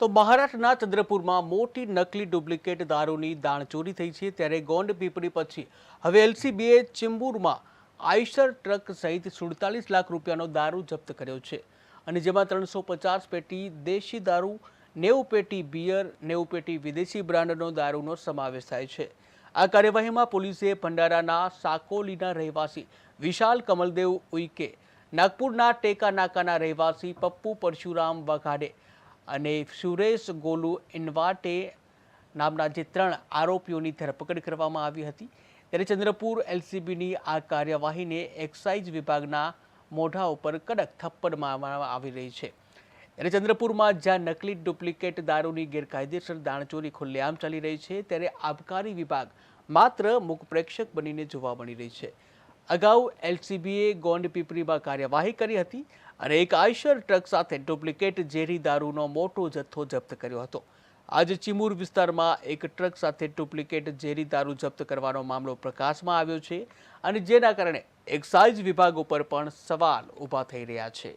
તો મહારાષ્ટ્રના ચંદ્રપુરમાં મોટી નકલી ડુપ્લિકેટ દારૂની દાણચોરી થઈ છે ત્યારે ગોંડ પીપળી પછી. હવે એલસીબીએ ચેમ્બુરમાં આઈસર ટ્રક સહિત સુડતાલીસ લાખ રૂપિયાનો દારૂ જપ્ત કર્યો છે. અને જેમાં ત્રણસો પચાસ પેટી દેશી દારૂ, નેવું પેટી બિયર, નેવું પેટી વિદેશી બ્રાન્ડનો દારૂનો સમાવેશ થાય છે. આ કાર્યવાહીમાં પોલીસે ભંડારાના સાકોલીના રહેવાસી વિશાલ કમલદેવ ઉઈકે, નાગપુરના ટેકા નાકાના રહેવાસી પપ્પુ પરશુરામ વઘાડે અને સુરેશ ગોલુ ઇન્વાટે નામના જે ત્રણ આરોપીઓની ધરપકડ કરવામાં આવી હતી. ત્યારે ચંદ્રપુર એલસીબીની આ કાર્યવાહીને એક્સાઇઝ વિભાગના મોઢા ઉપર કડક થપ્પડ મારવામાં આવી રહી છે. ત્યારે ચંદ્રપુરમાં જ્યાં નકલી ડુપ્લિકેટ દારૂની ગેરકાયદેસર દાણચોરી ખુલ્લેઆમ ચાલી રહી છે, ત્યારે આબકારી વિભાગ માત્ર મુખ પ્રેક્ષક બનીને જોવા મળી રહી છે. અગાઉ એલસીબીએ ગોંડ પીપરીમાં કાર્યવાહી કરી હતી અને એક આઈશર ટ્રક સાથે ડુપ્લિકેટ ઝેરી દારૂનો મોટો જથ્થો જપ્ત કર્યો હતો. આજે ચિમુર વિસ્તારમાં એક ટ્રક સાથે ડુપ્લિકેટ ઝેરી દારૂ જપ્ત કરવાનો મામલો પ્રકાશમાં આવ્યો છે અને જેના કારણે એક્સાઇઝ વિભાગ ઉપર પણ સવાલ ઊભા થઈ રહ્યા છે.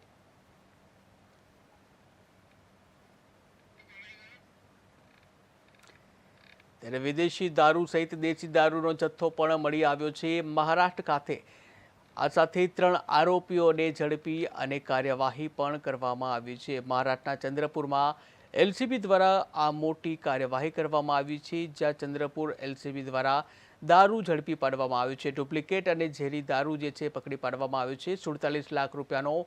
ત્યારે વિદેશી દારૂ સહિત દેશી દારૂનો જથ્થો પણ મળી આવ્યો છે મહારાષ્ટ્ર ખાતે. આ સાથે ત્રણ આરોપીઓને ઝડપી અને કાર્યવાહી પણ કરવામાં આવી છે. મહારાષ્ટ્રના ચંદ્રપુરમાં એલસીબી દ્વારા આ મોટી કાર્યવાહી કરવામાં આવી છે, જ્યાં ચંદ્રપુર એલસીબી દ્વારા દારૂ ઝડપી પાડવામાં આવ્યું છે. ડુપ્લિકેટ અને ઝેરી દારૂ જે છે પકડી પાડવામાં આવ્યું છે. સુડતાલીસ લાખ રૂપિયાનો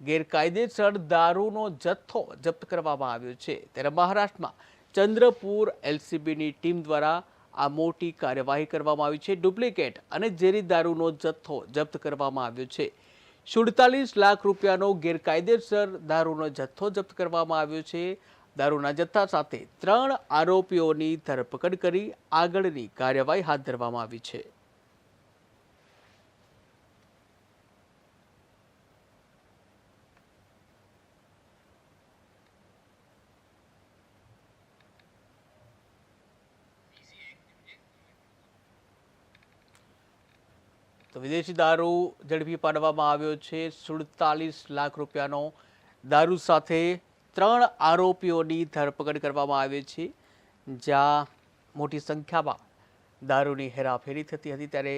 ગેરકાયદેસર દારૂનો જથ્થો જપ્ત કરવામાં આવ્યો છે. ત્યારે મહારાષ્ટ્રમાં ચંદ્રપુર એલસીબીની ટીમ દ્વારા આ મોટી કાર્યવાહી કરવામાં આવી છે. ડુપ્લિકેટ અને ઝેરી દારૂનો જથ્થો જપ્ત કરવામાં આવ્યો છે. સુડતાલીસ લાખ રૂપિયાનો ગેરકાયદેસર દારૂનો જથ્થો જપ્ત કરવામાં આવ્યો છે. દારૂના જથ્થા સાથે ત્રણ આરોપીઓની ધરપકડ કરી આગળની કાર્યવાહી હાથ ધરવામાં આવી છે. તો વિદેશી દારૂ ઝડપી પાડવામાં આવ્યો છે. સુડતાલીસ લાખ રૂપિયાનો દારૂ સાથે ત્રણ આરોપીઓની ધરપકડ કરવામાં આવી છે. જ્યાં મોટી સંખ્યામાં દારૂની હેરાફેરી થતી હતી. ત્યારે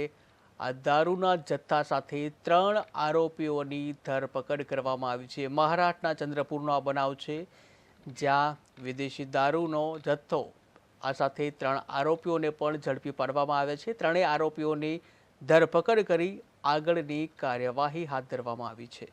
આ દારૂના જથ્થા સાથે ત્રણ આરોપીઓની ધરપકડ કરવામાં આવી છે. મહારાષ્ટ્રના ચંદ્રપુરનો આ બનાવ છે, જ્યાં વિદેશી દારૂનો જથ્થો આ સાથે ત્રણ આરોપીઓને પણ ઝડપી પાડવામાં આવ્યા છે. ત્રણેય આરોપીઓની ધરપકડ કરી આગળની કાર્યવાહી હાથ ધરવામાં આવી છે.